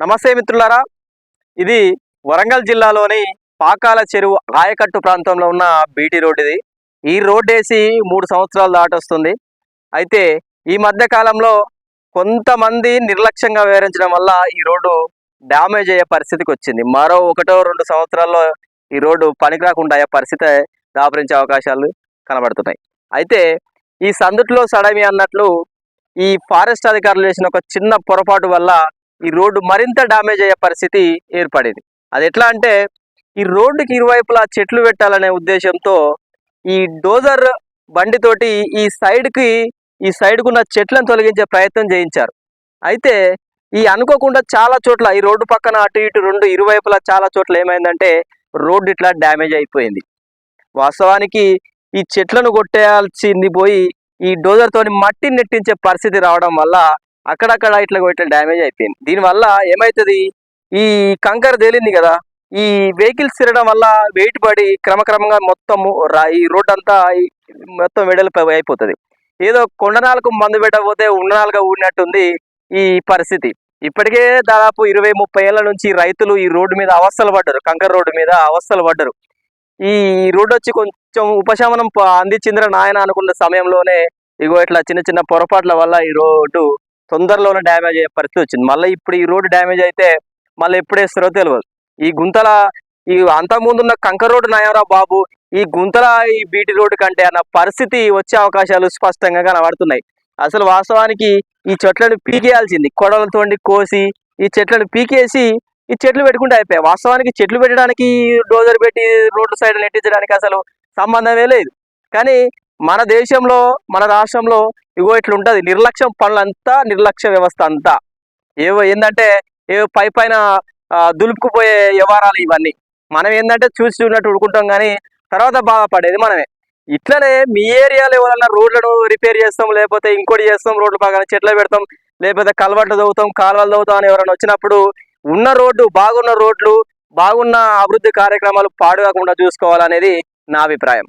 నమస్తే మిత్రులారా. ఇది వరంగల్ జిల్లాలోని పాకాల చెరువు ఆయకట్టు ప్రాంతంలో ఉన్న బీటీ రోడ్ ఇది ఈ రోడ్ వేసి మూడు సంవత్సరాలు దాటొస్తుంది. అయితే ఈ మధ్య కాలంలో కొంతమంది నిర్లక్ష్యంగా వివరించడం వల్ల ఈ రోడ్డు డ్యామేజ్ అయ్యే పరిస్థితికి వచ్చింది. మరో ఒకటో రెండు సంవత్సరాల్లో ఈ రోడ్డు పనికి రాకుండా అయ్యే పరిస్థితి దాపరించే అవకాశాలు కనబడుతున్నాయి. అయితే ఈ సందుట్లో సడమి అన్నట్లు ఈ ఫారెస్ట్ అధికారులు చేసిన ఒక చిన్న పొరపాటు వల్ల ఈ రోడ్డు మరింత డ్యామేజ్ అయ్యే పరిస్థితి ఏర్పడింది. అది ఎట్లా అంటే ఈ రోడ్డుకి ఇరువైపులా చెట్లు పెట్టాలనే ఉద్దేశంతో ఈ డోజర్ బండితోటి ఈ సైడ్కి ఈ సైడ్కు ఉన్న చెట్లను తొలగించే ప్రయత్నం చేయించారు. అయితే ఈ అనుకోకుండా చాలా చోట్ల ఈ రోడ్డు పక్కన అటు ఇటు రెండు ఇరువైపులా చాలా చోట్ల ఏమైందంటే రోడ్డు ఇట్లా డ్యామేజ్ అయిపోయింది. వాస్తవానికి ఈ చెట్లను కొట్టేయాల్సింది పోయి ఈ డోజర్ తోని మట్టి నెట్టించే పరిస్థితి రావడం వల్ల అక్కడక్కడ ఇట్లా ఇట్లా డ్యామేజ్ అయిపోయింది. దీనివల్ల ఏమవుతుంది ఈ కంకర తేలింది కదా. ఈ వెహికల్స్ తిరగడం వల్ల వెయిట్ పడి క్రమక్రమంగా మొత్తం ఈ రోడ్ అంతా మొత్తం వెడల అయిపోతుంది. ఏదో కొండనాలకు మందు పెట్టకపోతే ఉండనాలుగా ఊడినట్టుంది ఈ పరిస్థితి. ఇప్పటికే దాదాపు ఇరవై ముప్పై ఏళ్ళ నుంచి రైతులు ఈ రోడ్డు మీద అవస్థలు పడ్డారు. కంకర రోడ్డు మీద అవస్థలు పడ్డారు. ఈ రోడ్డు వచ్చి కొంచెం ఉపశమనం అందించిందిరా నాయన అనుకున్న సమయంలోనే ఇగో ఇట్లా చిన్న చిన్న పొరపాట్ల వల్ల ఈ రోడ్డు తొందరలోనే డ్యామేజ్ అయ్యే పరిస్థితి వచ్చింది. మళ్ళీ ఇప్పుడు ఈ రోడ్డు డ్యామేజ్ అయితే మళ్ళీ ఎప్పుడు వేస్తారో తెలియదు ఈ గుంతల ఈ అంతకుముందు ఉన్న కంకర రోడ్డు నయారా బాబు ఈ గుంతల ఈ బీటీ రోడ్డు కంటే అన్న పరిస్థితి వచ్చే అవకాశాలు స్పష్టంగా కనబడుతున్నాయి. అసలు వాస్తవానికి ఈ చెట్లను పీకేయాల్సింది. కొడలతో కోసి ఈ చెట్లను పీకేసి ఈ చెట్లు పెట్టుకుంటే అయిపోయాయి. వాస్తవానికి చెట్లు పెట్టడానికి డోజర్ పెట్టి రోడ్డు సైడ్ నెట్టించడానికి అసలు సంబంధమే లేదు. కానీ మన దేశంలో మన రాష్ట్రంలో ఇగో ఇట్లుంటుంది. నిర్లక్ష్యం పనులంతా నిర్లక్ష్య వ్యవస్థ అంతా. ఏవో ఏంటంటే ఏవో పై పైన దులుపుకుపోయే వ్యవహారాలు ఇవన్నీ. మనం ఏంటంటే చూసి చూసినట్టు ఉడుకుంటాం కానీ తర్వాత బాధపడేది మనమే. ఇట్లనే మీ ఏరియాలో ఎవరన్నా రోడ్లను రిపేర్ చేస్తాం లేకపోతే ఇంకోటి చేస్తాం రోడ్లు బాగానే చెట్లు పెడతాం లేకపోతే కలవట్లు తవ్వుతాం కాలువలు తవ్వుతాం అని ఎవరైనా వచ్చినప్పుడు ఉన్న రోడ్డు బాగున్న రోడ్లు బాగున్న అభివృద్ధి కార్యక్రమాలు పాడు కాకుండా చూసుకోవాలనేది నా అభిప్రాయం.